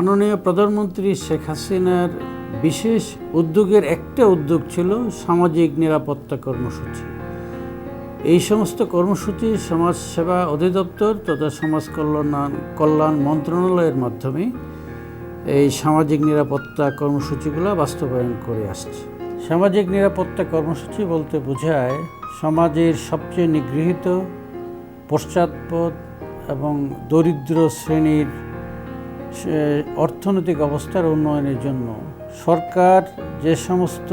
মাননীয় প্রধানমন্ত্রী শেখ হাসিনার বিশেষ উদ্যোগের একটা উদ্যোগ ছিল সামাজিক নিরাপত্তা কর্মসূচি। এই সমস্ত কর্মসূচি সমাজসেবা অধিদপ্তর তথা সমাজ কল্যাণ কল্যাণ মন্ত্রণালয়ের মাধ্যমে এই সামাজিক নিরাপত্তা কর্মসূচিগুলো বাস্তবায়ন করে আসছে। সামাজিক নিরাপত্তা কর্মসূচি বলতে বোঝায় সমাজের সবচেয়ে নিগৃহীত, পশ্চাৎপদ এবং দরিদ্র শ্রেণির অর্থনৈতিক অবস্থার উন্নয়নের জন্য সরকার যে সমস্ত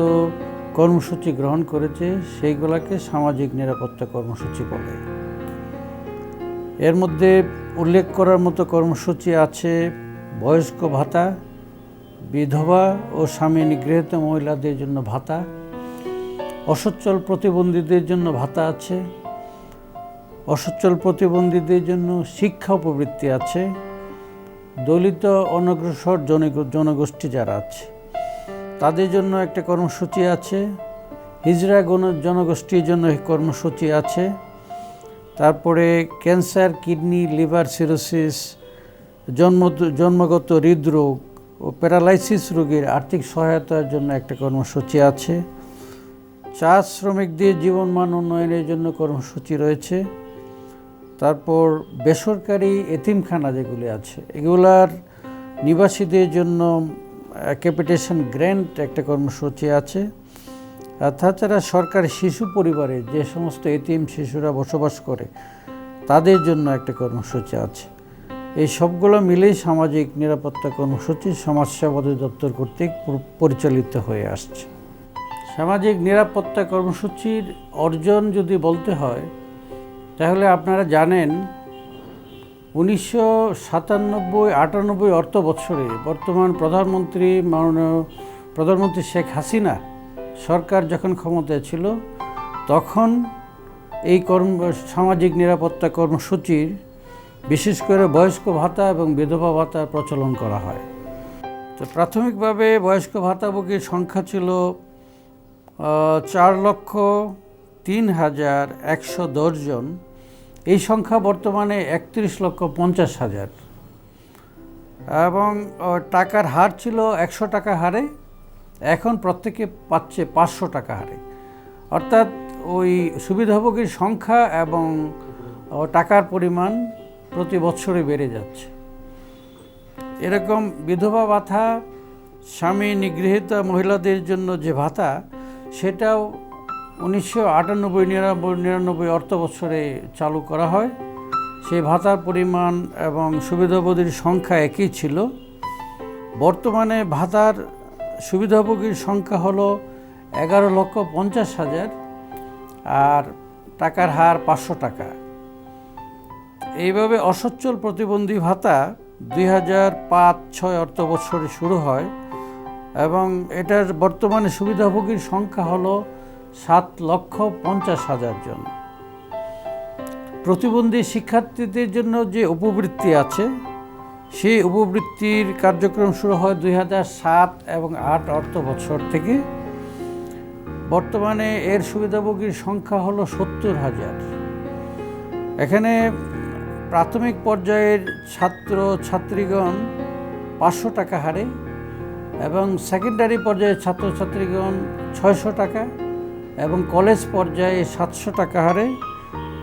কর্মসূচি গ্রহণ করেছে, সেইগুলোকে সামাজিক নিরাপত্তা কর্মসূচি বলে। এর মধ্যে উল্লেখ করার মতো কর্মসূচি আছে বয়স্ক ভাতা, বিধবা ও স্বামী নিগৃহীত মহিলাদের জন্য ভাতা, অসচ্ছল প্রতিবন্ধীদের জন্য ভাতা আছে, অসচ্ছল প্রতিবন্ধীদের জন্য শিক্ষা উপবৃত্তি আছে দলিত অনগ্রসর জনগোষ্ঠী যারা আছে, তাদের জন্য একটা কর্মসূচি আছে। গণ, জনগোষ্ঠীর জন্য কর্মসূচি আছে। তারপরে ক্যান্সার, কিডনি, লিভার সিরোসিস, জন্ম, জন্মগত হৃদরোগ ও প্যারালাইসিস রোগীর আর্থিক সহায়তার জন্য একটা কর্মসূচি আছে। চা শ্রমিকদের জীবনমান উন্নয়নের জন্য কর্মসূচি রয়েছে। তারপর বেসরকারি এতিমখানা যেগুলি আছে, এগুলার নিবাসীদের জন্য ক্যাপিটেশন গ্র্যান্ট একটা কর্মসূচি আছে। আর তাছাড়া সরকারি শিশু পরিবারে যে সমস্ত এতিম শিশুরা বসবাস করে, তাদের জন্য একটা কর্মসূচি আছে। এই সবগুলো মিলেই সামাজিক নিরাপত্তা কর্মসূচি সমাজসেবা অধিদপ্তর কর্তৃক পর- পরিচালিত হয়ে আসছে। সামাজিক নিরাপত্তা কর্মসূচির অর্জন যদি বলতে হয় তাহলে আপনারা জানেন, উনিশশো সাতানব্বই, আটানব্বই অর্থ বৎসরে বর্তমান প্রধানমন্ত্রী মাননীয় প্রধানমন্ত্রী শেখ হাসিনা সরকার যখন ক্ষমতায় ছিল, তখন এই কর্ম, সামাজিক নিরাপত্তা কর্মসূচির বিশেষ করে বয়স্ক ভাতা এবং বিধবা ভাতা প্রচলন করা হয়। তো প্রাথমিকভাবে বয়স্ক ভাতাভোগীর সংখ্যা ছিল চার লক্ষ তিন হাজার একশো জন। এই সংখ্যা বর্তমানে একত্রিশ লক্ষ পঞ্চাশ হাজার। এবং টাকার হার ছিল একশো টাকা হারে, এখন প্রত্যেকে পাচ্ছে পাঁচশো টাকা হারে। অর্থাৎ ওই সুবিধাভোগীর সংখ্যা এবং টাকার পরিমাণ প্রতি বছরে বেড়ে যাচ্ছে। এরকম বিধবা ভাতা, স্বামী নিগৃহীত মহিলাদের জন্য যে ভাতা, সেটাও উনিশশো আটানব্বই, নিরানব্বই নিরানব্বই অর্থ বছরে চালু করা হয়। সেই ভাতার পরিমাণ এবং সুবিধাভোগীর সংখ্যা একই ছিল। বর্তমানে ভাতার সুবিধাভোগীর সংখ্যা হলো এগারো লক্ষ পঞ্চাশ হাজার আর টাকার হার পাঁচশো টাকা। এইভাবে অসচ্ছল প্রতিবন্ধী ভাতা দুই হাজার পাঁচ ছয় অর্থ বৎসরে শুরু হয় এবং এটার বর্তমানে সুবিধাভোগীর সংখ্যা হলো সাত লক্ষ পঞ্চাশ হাজার জন। প্রতিবন্ধী শিক্ষার্থীদের জন্য যে উপবৃত্তি আছে, সেই উপবৃত্তির কার্যক্রম শুরু হয় দুই সাত এবং আট অর্থ বছর থেকে। বর্তমানে এর সুবিধাভোগীর সংখ্যা হলো সত্তর হাজার। এখানে প্রাথমিক পর্যায়ের ছাত্র, ছাত্রীগণ পাঁচশো টাকা হারে এবং সেকেন্ডারি পর্যায়ের ছাত্রছাত্রীগণ ছয়শো টাকা। এবং কলেজ পর্যায়ে সাতশো টাকা হারে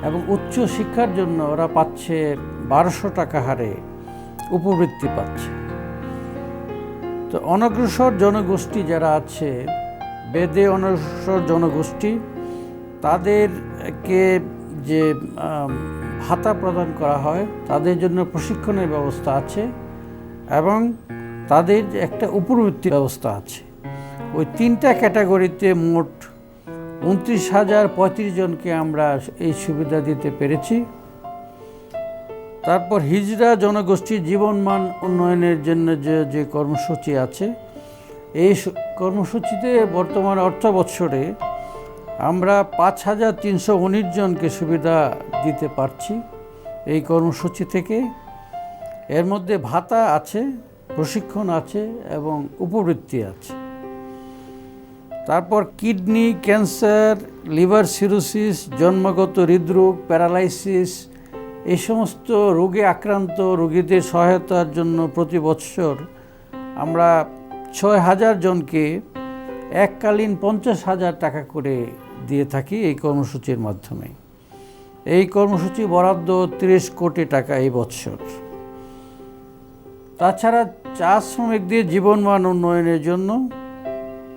এবং উচ্চ শিক্ষার জন্য ওরা পাচ্ছে বারোশো টাকা হারে উপবৃত্তি পাচ্ছে। তো অনগ্রসর জনগোষ্ঠী যারা আছে, বেদে অনগ্রসর জনগোষ্ঠী, তাদেরকে যে ভাতা প্রদান করা হয়, তাদের জন্য প্রশিক্ষণের ব্যবস্থা আছে এবং তাদের একটা উপবৃত্তি ব্যবস্থা আছে। ওই তিনটা ক্যাটাগরিতে মোট উনত্রিশ হাজার পঁয়ত্রিশ জনকে আমরা এই সুবিধা দিতে পেরেছি। তারপর হিজড়া জনগোষ্ঠীর জীবনমান উন্নয়নের জন্য যে যে কর্মসূচি আছে, এই কর্মসূচিতে বর্তমান অর্থ বৎসরে আমরা পাঁচ হাজার তিনশো উনিশ জনকে সুবিধা দিতে পারছি এই কর্মসূচি থেকে। এর মধ্যে ভাতা আছে, প্রশিক্ষণ আছে এবং উপবৃত্তি আছে। তারপর কিডনি, ক্যান্সার, লিভার সিরোসিস, জন্মগত হৃদরোগ, প্যারালাইসিস, এই সমস্ত রোগে আক্রান্ত রোগীদের সহায়তার জন্য প্রতি বৎসর আমরা ছয় হাজার জনকে এককালীন পঞ্চাশ হাজার টাকা করে দিয়ে থাকি এই কর্মসূচির মাধ্যমে। এই কর্মসূচি বরাদ্দ তিরিশ কোটি টাকা এই বৎসর তাছাড়া চা শ্রমিকদের জীবনমান উন্নয়নের জন্য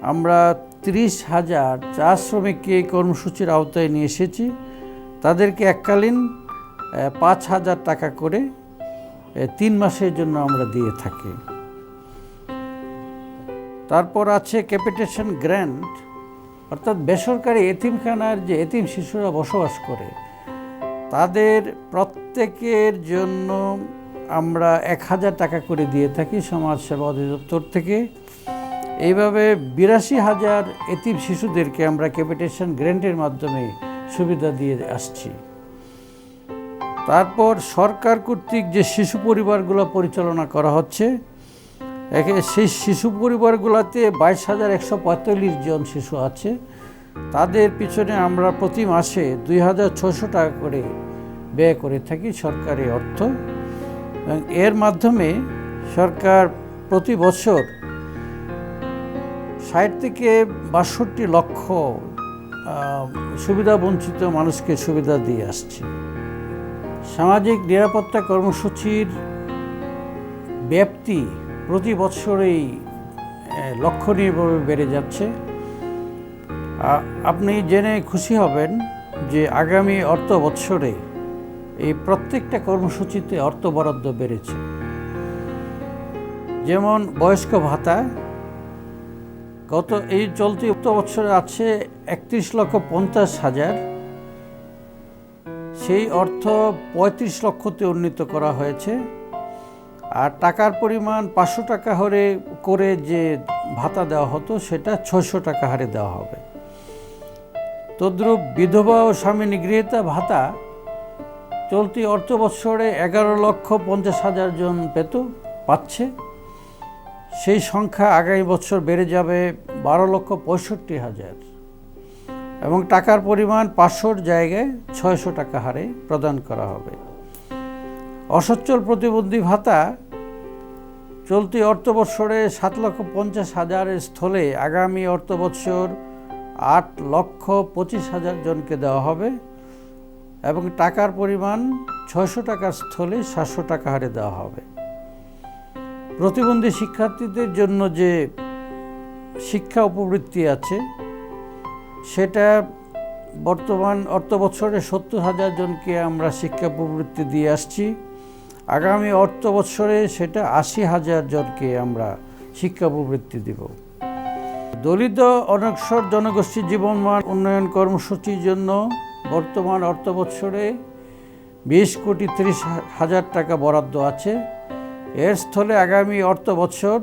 আমরা ত্রিশ হাজার চা শ্রমিককে এই কর্মসূচির আওতায় নিয়ে এসেছি। তাদেরকে এককালীন পাঁচ হাজার টাকা করে তিন মাসের জন্য আমরা দিয়ে থাকি। তারপর আছে ক্যাপিটেশন গ্র্যান্ট, অর্থাৎ বেসরকারি এতিমখানার যে এতিম শিশুরা বসবাস করে, তাদের প্রত্যেকের জন্য আমরা এক হাজার টাকা করে দিয়ে থাকি সমাজসেবা অধিদপ্তর থেকে। এইভাবে বিরাশি হাজার এতিম শিশুদেরকে আমরা ক্যাপিটেশন গ্র্যান্টের মাধ্যমে সুবিধা দিয়ে আসছি। তারপর সরকার কর্তৃক যে শিশু পরিবারগুলো পরিচালনা করা হচ্ছে, একে সেই শিশু পরিবারগুলোতে বাইশ হাজার একশো পঁয়তাল্লিশ জন শিশু আছে। তাদের পিছনে আমরা প্রতি মাসে দুই হাজার ছশো টাকা করে ব্যয় করে থাকি সরকারি অর্থ। এর মাধ্যমে সরকার প্রতি বছর ষাট থেকে বাষট্টি লক্ষ আহ, সুবিধা বঞ্চিত মানুষকে সুবিধা দিয়ে আসছে। সামাজিক নিরাপত্তা কর্মসূচির ব্যাপ্তি প্রতি বছরেই লক্ষণীয়ভাবে বেড়ে যাচ্ছে। আপনি জেনে খুশি হবেন যে আগামী অর্থ বৎসরে এই প্রত্যেকটা কর্মসূচিতে অর্থ বরাদ্দ বেড়েছে। যেমন বয়স্ক ভাতা গত এই চলতি বছরে আছে একত্রিশ লক্ষ পঞ্চাশ হাজার। সেই অর্থ পঁয়ত্রিশ লক্ষতে উন্নীত করা হয়েছে। আর টাকার পরিমাণ পাঁচশো টাকা হারে করে যে ভাতা দেওয়া হতো, সেটা ছয়শো টাকা হারে দেওয়া হবে। তদ্রূপ বিধবা ও স্বামী নিগৃহীতা ভাতা চলতি অর্থ বৎসরে এগারো লক্ষ পঞ্চাশ হাজার জন পেত পাচ্ছে। সেই সংখ্যা আগামী বছর বেড়ে যাবে বারো লক্ষ পঁয়ষট্টি হাজার। এবং টাকার পরিমাণ পাঁচশোর জায়গায় ছয়শো টাকা হারে প্রদান করা হবে। অসচ্ছল প্রতিবন্ধী ভাতা চলতি অর্থবৎসরে সাত লক্ষ পঞ্চাশ হাজারের স্থলে আগামী অর্থবৎসর আট লক্ষ পঁচিশ হাজার জনকে দেওয়া হবে এবং টাকার পরিমাণ ছয়শো টাকার স্থলে সাতশো টাকা হারে দেওয়া হবে। প্রতিবন্ধী শিক্ষার্থীদের জন্য যে শিক্ষা উপবৃত্তি আছে, সেটা বর্তমান অর্থ বছরে সত্তর হাজার জনকে আমরা শিক্ষা উপবৃত্তি দিয়ে আসছি। আগামী অর্থ বছরে সেটা আশি হাজার জনকে আমরা শিক্ষা উপবৃত্তি দেব। দলিত অনগ্রসর জনগোষ্ঠী জীবনমান উন্নয়ন কর্মসূচির জন্য বর্তমান অর্থ বছরে বিশ কোটি ত্রিশ হাজার টাকা বরাদ্দ আছে। এর স্থলে আগামী অর্থ বছর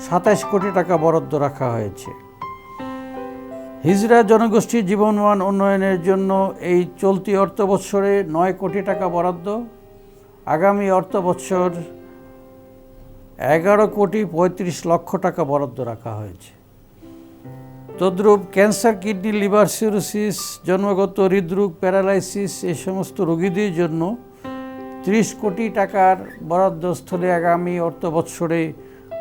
সাতাইশ কোটি টাকা বরাদ্দ রাখা হয়েছে। হিজরা জনগোষ্ঠীর জীবনমান উন্নয়নের জন্য এই চলতি অর্থ বৎসরে নয় কোটি টাকা বরাদ্দ, আগামী অর্থ বৎসর এগারো কোটি পঁয়ত্রিশ লক্ষ টাকা বরাদ্দ রাখা হয়েছে। তদ্রূপ ক্যান্সার, কিডনি, লিভার, সিরোসিস, জন্মগত হৃদরোগ, প্যারালাইসিস এই সমস্ত রোগীদের জন্য ত্রিশ কোটি টাকার বরাদ্দস্থলে আগামী অর্থ বৎসরে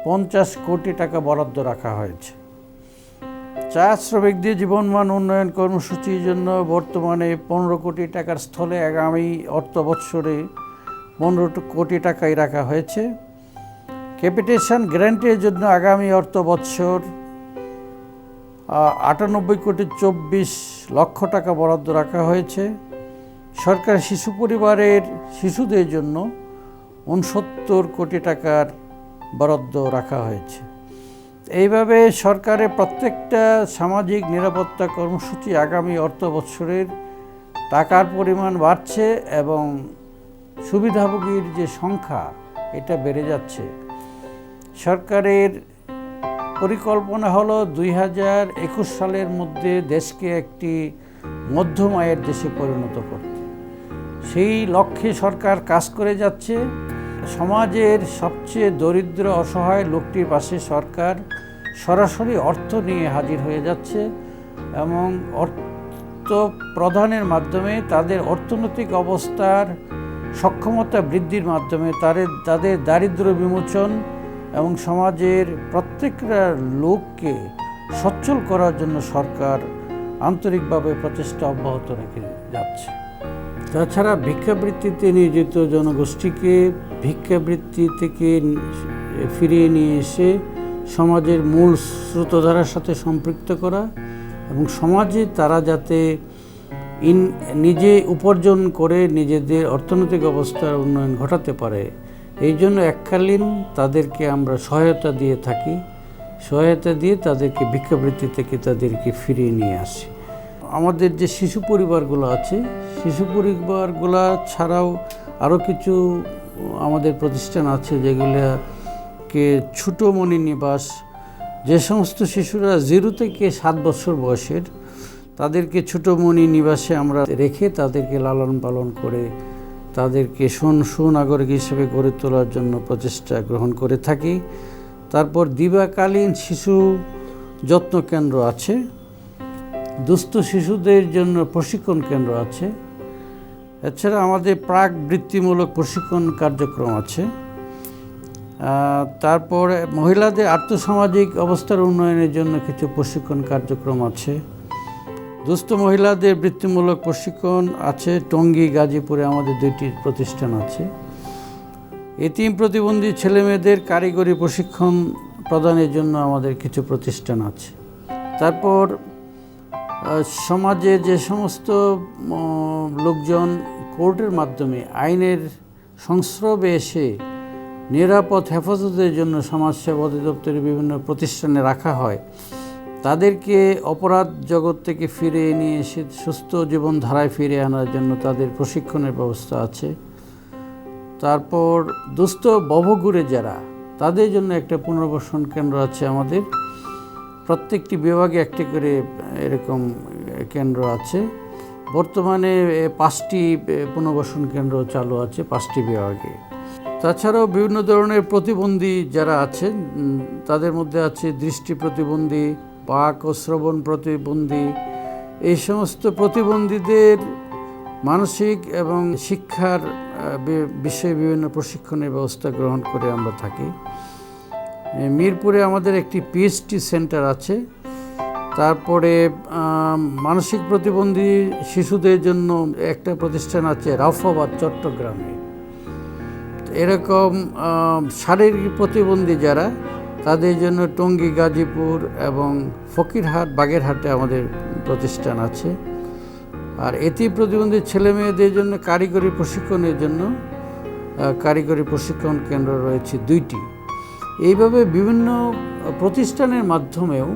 পঞ্চাশ কোটি টাকা বরাদ্দ রাখা হয়েছে। চা শ্রমিকদের জীবনমান উন্নয়ন কর্মসূচির জন্য বর্তমানে পনেরো কোটি টাকার স্থলে আগামী অর্থ বৎসরে পনেরো কোটি টাকাই রাখা হয়েছে। ক্যাপিটেশন গ্র্যান্টের জন্য আগামী অর্থ বৎসর আটানব্বই কোটি চব্বিশ লক্ষ টাকা বরাদ্দ রাখা হয়েছে। সরকার শিশু পরিবারের শিশুদের জন্য উনসত্তর কোটি টাকার বরাদ্দ রাখা হয়েছে। এইভাবে সরকারের প্রত্যেকটা সামাজিক নিরাপত্তা কর্মসূচি আগামী অর্থ বৎসরের টাকার পরিমাণ বাড়ছে এবং সুবিধাভোগীর যে সংখ্যা, এটা বেড়ে যাচ্ছে। সরকারের পরিকল্পনা হলো দুই হাজার একুশ সালের মধ্যে দেশকে একটি মধ্যম আয়ের দেশে পরিণত করতে। সেই লক্ষ্যে সরকার কাজ করে যাচ্ছে। সমাজের সবচেয়ে দরিদ্র, অসহায় লোকটির পাশে সরকার সরাসরি অর্থ নিয়ে হাজির হয়ে যাচ্ছে এবং অর্থ প্রদানের মাধ্যমে তাদের অর্থনৈতিক অবস্থার সক্ষমতা বৃদ্ধির মাধ্যমে তাদের তাদের দারিদ্র বিমোচন এবং সমাজের প্রত্যেকটা লোককে সচ্ছল করার জন্য সরকার আন্তরিকভাবে প্রচেষ্টা অব্যাহত রেখে যাচ্ছে। তাছাড়া ভিক্ষাবৃত্তিতে নিয়োজিত জনগোষ্ঠীকে ভিক্ষাবৃত্তি থেকে ফিরিয়ে নিয়ে এসে সমাজের মূল স্রোতধারার সাথে সম্পৃক্ত করা এবং সমাজে তারা যাতে ইন, নিজে উপার্জন করে নিজেদের অর্থনৈতিক অবস্থার উন্নয়ন ঘটাতে পারে, এই জন্য এককালীন তাদেরকে আমরা সহায়তা দিয়ে থাকি। সহায়তা দিয়ে তাদেরকে ভিক্ষাবৃত্তি থেকে তাদেরকে ফিরিয়ে নিয়ে আসি। আমাদের যে শিশু পরিবারগুলো আছে, শিশু পরিবারগুলো ছাড়াও আরও কিছু আমাদের প্রতিষ্ঠান আছে যেগুলোকে ছোটো মণি নিবাস, যে সমস্ত শিশুরা জিরো থেকে সাত বছর বয়সের, তাদেরকে ছোটো মণি নিবাসে আমরা রেখে তাদেরকে লালন পালন করে তাদেরকে সুন সুনাগরিক হিসেবে গড়ে তোলার জন্য প্রচেষ্টা গ্রহণ করে থাকি। তারপর দিবাকালীন শিশু যত্ন কেন্দ্র আছে। দুস্থ শিশুদের জন্য প্রশিক্ষণ কেন্দ্র আছে। এছাড়া আমাদের প্রাক বৃত্তিমূলক প্রশিক্ষণ কার্যক্রম আছে। তারপর মহিলাদের আর্থসামাজিক অবস্থার উন্নয়নের জন্য কিছু প্রশিক্ষণ কার্যক্রম আছে। দুস্থ মহিলাদের বৃত্তিমূলক প্রশিক্ষণ আছে। টঙ্গী, গাজীপুরে আমাদের দুইটি প্রতিষ্ঠান আছে। এতিম প্রতিবন্ধী ছেলেমেয়েদের কারিগরি প্রশিক্ষণ প্রদানের জন্য আমাদের কিছু প্রতিষ্ঠান আছে। তারপর সমাজে যে সমস্ত লোকজন কোর্টের মাধ্যমে আইনের সংস্রবে এসে নিরাপদ হেফাজতের জন্য সমাজসেবা অধিদপ্তরের বিভিন্ন প্রতিষ্ঠানে রাখা হয়, তাদেরকে অপরাধ জগৎ থেকে ফিরে নিয়ে এসে সুস্থ জীবনধারায় ফিরে আনার জন্য তাদের প্রশিক্ষণের ব্যবস্থা আছে। তারপর দুস্থ বভগুরে যারা, তাদের জন্য একটা পুনর্বাসন কেন্দ্র আছে আমাদের। প্রত্যেকটি বিভাগে একটি করে এরকম কেন্দ্র আছে। বর্তমানে পাঁচটি পুনর্বাসন কেন্দ্র চালু আছে পাঁচটি বিভাগে। তাছাড়াও বিভিন্ন ধরনের প্রতিবন্ধী যারা আছেন তাদের মধ্যে আছে দৃষ্টি প্রতিবন্ধী পাক ও শ্রবণ প্রতিবন্ধী। এই সমস্ত প্রতিবন্ধীদের মানসিক এবং শিক্ষার বিষয়ে বিভিন্ন প্রশিক্ষণের ব্যবস্থা গ্রহণ করে আমরা থাকি। মিরপুরে আমাদের একটি পিএইচডি সেন্টার আছে। তারপরে মানসিক প্রতিবন্ধী শিশুদের জন্য একটা প্রতিষ্ঠান আছে রাফাবাদ চট্টগ্রামে। এরকম শারীরিক প্রতিবন্ধী যারা, তাদের জন্য টঙ্গী, গাজীপুর এবং ফকিরহাট, বাগেরহাটে আমাদের প্রতিষ্ঠান আছে। আর এতি প্রতিবন্ধী ছেলে মেয়েদের জন্য কারিগরি প্রশিক্ষণের জন্য কারিগরি প্রশিক্ষণ কেন্দ্র রয়েছে দুইটি। এইভাবে বিভিন্ন প্রতিষ্ঠানের মাধ্যমেও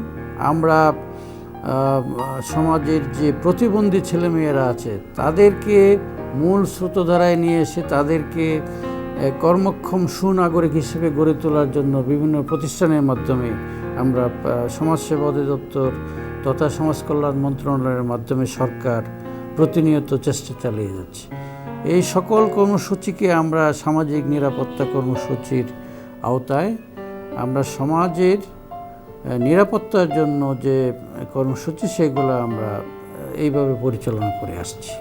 আমরা সমাজের যে প্রতিবন্ধী ছেলেমেয়েরা আছে, তাদেরকে মূল স্রোতধারায় নিয়ে এসে তাদেরকে কর্মক্ষম সুনাগরিক হিসেবে গড়ে তোলার জন্য বিভিন্ন প্রতিষ্ঠানের মাধ্যমে আমরা সমাজসেবা অধিদপ্তর তথা সমাজ কল্যাণ মন্ত্রণালয়ের মাধ্যমে সরকার প্রতিনিয়ত চেষ্টা চালিয়ে যাচ্ছে। এই সকল কর্মসূচিকে আমরা সামাজিক নিরাপত্তা কর্মসূচির আওতায় আমরা সমাজের নিরাপত্তার জন্য যে কর্মসূচি সেগুলো আমরা এইভাবে পরিচালনা করে আসছি।